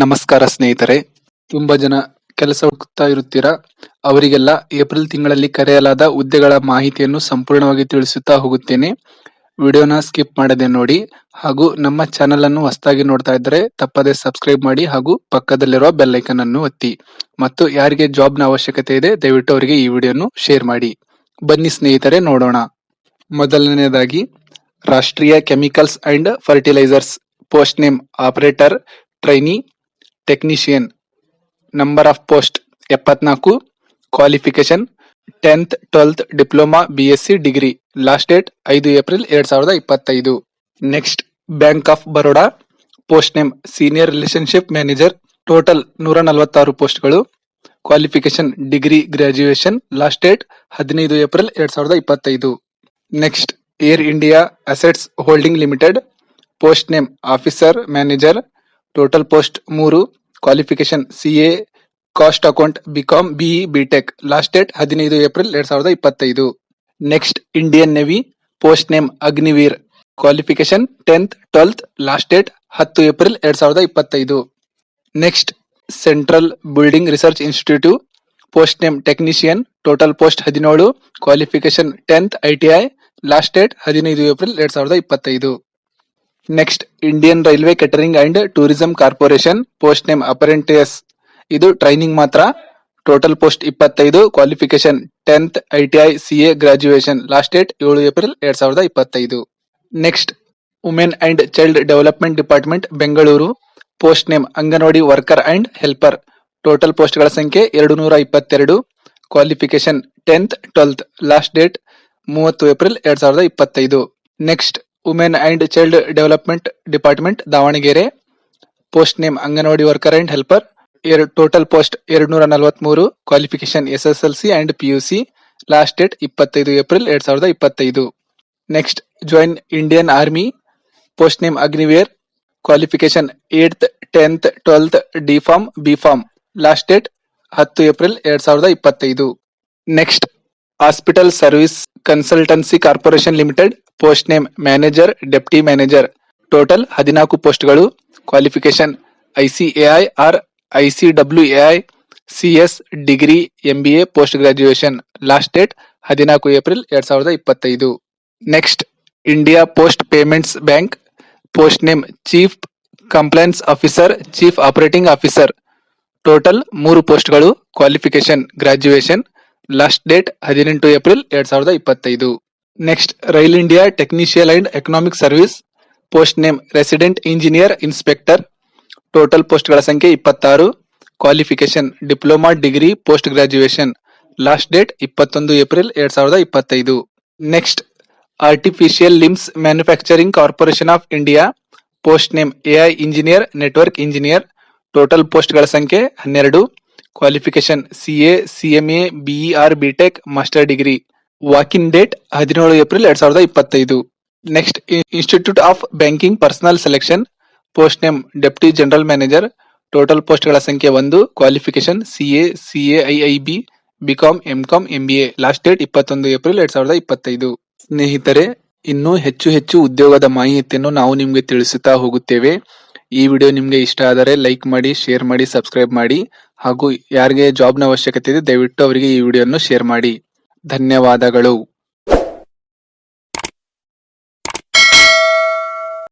ನಮಸ್ಕಾರ ಸ್ನೇಹಿತರೆ. ತುಂಬಾ ಜನ ಕೆಲಸ ಹೋಗ್ತಾ ಇರುತ್ತೀರಾ? ಅವರಿಗೆಲ್ಲ ಏಪ್ರಿಲ್ ತಿಂಗಳಲ್ಲಿ ಕರೆಯಲಾದ ಹುದ್ದೆಗಳ ಮಾಹಿತಿಯನ್ನು ಸಂಪೂರ್ಣವಾಗಿ ತಿಳಿಸುತ್ತಾ ಹೋಗುತ್ತೇನೆ. ವಿಡಿಯೋನ ಸ್ಕಿಪ್ ಮಾಡದೆ ನೋಡಿ. ಹಾಗೂ ನಮ್ಮ ಚಾನೆಲ್ ಅನ್ನು ಹೊಸದಾಗಿ ನೋಡ್ತಾ ಇದ್ದರೆ ತಪ್ಪದೆ ಸಬ್ಸ್ಕ್ರೈಬ್ ಮಾಡಿ ಹಾಗೂ ಪಕ್ಕದಲ್ಲಿರುವ ಬೆಲ್ಲೈಕನ್ ಅನ್ನು ಒತ್ತಿ. ಮತ್ತು ಯಾರಿಗೆ ಜಾಬ್ನ ಅವಶ್ಯಕತೆ ಇದೆ, ದಯವಿಟ್ಟು ಅವರಿಗೆ ಈ ವಿಡಿಯೋನು ಶೇರ್ ಮಾಡಿ. ಬನ್ನಿ ಸ್ನೇಹಿತರೆ, ನೋಡೋಣ. ಮೊದಲನೆಯದಾಗಿ, ರಾಷ್ಟ್ರೀಯ chemicals and fertilizers post name operator trainee technician number of post ಎಪ್ಪತ್ನಾಲ್ಕು. Qualification tenth twelfth diploma B S C degree last date ಐದು ಏಪ್ರಿಲ್ ಎರಡ್ ಸಾವಿರದ ಇಪ್ಪತ್ತೈದು. Next bank of Baroda post name senior relationship manager total ನೂರ ನಲವತ್ತಾರು ಪೋಸ್ಟ್ಗಳು qualification degree graduation last date ಹದಿನೈದು April ಎರಡ್ ಸಾವಿರದ ಇಪ್ಪತ್ತೈದು. Next Air India assets holding limited post name officer manager total post ಮೂರು qualification A cost account BCom BE BTech last date ಹದಿನೈದು April ಎರಡ್ ಸಾವಿರದ ಇಪ್ಪತ್ತೈದು. Next Indian Navy post name Agniveer qualification tenth twelfth last date ಹತ್ತು April ಎರಡ್ ಸಾವಿರದ ಇಪ್ಪತ್ತೈದು. Next central building research institute post name technician total post ಹದಿನೇಳು qualification tenth ITI last date ಹದಿನೈದು ಏಪ್ರಿಲ್ ಎರಡ್ ಸಾವಿರದ ಇಪ್ಪತ್ತೈದು. Next Indian railway catering and tourism corporation post name apprentice ಇದು ಟ್ರೈನಿಂಗ್ ಮಾತ್ರ. ಟೋಟಲ್ ಪೋಸ್ಟ್ ಇಪ್ಪತ್ತೈದು qualification tenth ITI CA graduation last date ಏಳು April ಎರಡ್ ಸಾವಿರದ ಇಪ್ಪತ್ತೈದು. Next women and child development department Bengaluru post name anganwadi worker and helper total ಪೋಸ್ಟ್ಗಳ ಸಂಖ್ಯೆ ಎರಡು ನೂರ ಇಪ್ಪತ್ತೆರಡು qualification tenth twelfth last date ಮೂವತ್ತು ಏಪ್ರಿಲ್ ಎರಡ್ ಸಾವಿರದ ಇಪ್ಪತ್ತೈದು. Next women and child development department Davanagere post name anganwadi worker and helper ಎರಡು total post ಎರಡು ನೂರ ನಲವತ್ಮೂರು qualification S S L C and P U C last date ಇಪ್ಪತ್ತೈದು April ಎರಡ್ ಸಾವಿರದ ಇಪ್ಪತ್ತೈದು. Next join Indian Army post name Agniveer qualification eighth tenth twelfth D pharm B pharm last date ಹತ್ತು April ಎರಡ್ ಸಾವಿರದ ಇಪ್ಪತ್ತೈದು. Next hospital service consultancy corporation limited post name manager, deputy manager. Total ಹದಿನಾಲ್ಕು ಪೋಸ್ಟ್ಗಳು. Qualification ICAI or ICWAI CS degree MBA post graduation last date ಹದಿನಾಲ್ಕು April ಎರಡ್ ಸಾವಿರದ ಇಪ್ಪತ್ತೈದು. Next, India post payments bank. Post name chief compliance officer, chief operating officer. Total ಮೂರು ಪೋಸ್ಟ್ಗಳು. Qualification graduation last date ಹದಿನೆಂಟು April ಎರಡ್ ಸಾವಿರದ ಇಪ್ಪತ್ತೈದು. Next rail India technical and economic service post name resident engineer inspector total ಪೋಸ್ಟ್ಗಳ ಸಂಖ್ಯೆ ಇಪ್ಪತ್ತಾರು. Qualification diploma degree post graduation last date ಇಪ್ಪತ್ತೊಂದು April ಎರಡ್ ಸಾವಿರದ ಇಪ್ಪತ್ತೈದು. Next artificial limbs manufacturing corporation of India post name AI engineer network engineer total ಪೋಸ್ಟ್ಗಳ ಸಂಖ್ಯೆ ಹನ್ನೆರಡು. Qualification CA CMA BE or BTech master degree walk in date ಹದಿನೇಳು April ಎರಡ್ ಸಾವಿರದ ಇಪ್ಪತ್ತೈದು. Next institute of banking personnel selection post name deputy general manager total ಪೋಸ್ಟ್ಗಳ ಸಂಖ್ಯೆ ಒಂದು qualification CA CAIIB BCom B A last date ಇಪ್ಪತ್ತೊಂದು April ಎರಡ್ ಸಾವಿರದ ಇಪ್ಪತ್ತೈದು. ಸ್ನೇಹಿತರೆ, ಇನ್ನೂ ಹೆಚ್ಚು ಹೆಚ್ಚು ಉದ್ಯೋಗದ ಮಾಹಿತಿಯನ್ನು ನಾವು ನಿಮಗೆ ತಿಳಿಸುತ್ತಾ ಹೋಗುತ್ತೇವೆ. ಈ ವಿಡಿಯೋ ನಿಮಗೆ ಇಷ್ಟ ಆದರೆ ಲೈಕ್ ಮಾಡಿ, ಶೇರ್ ಮಾಡಿ, ಸಬ್ಸ್ಕ್ರೈಬ್ ಮಾಡಿ ಹಾಗೂ ಯಾರಿಗೆ ಜಾಬ್ನ ಅವಶ್ಯಕತೆ ಇದೆ ದಯವಿಟ್ಟು ಅವರಿಗೆ ಈ ವಿಡಿಯೋವನ್ನು ಶೇರ್ ಮಾಡಿ. ಧನ್ಯವಾದಗಳು.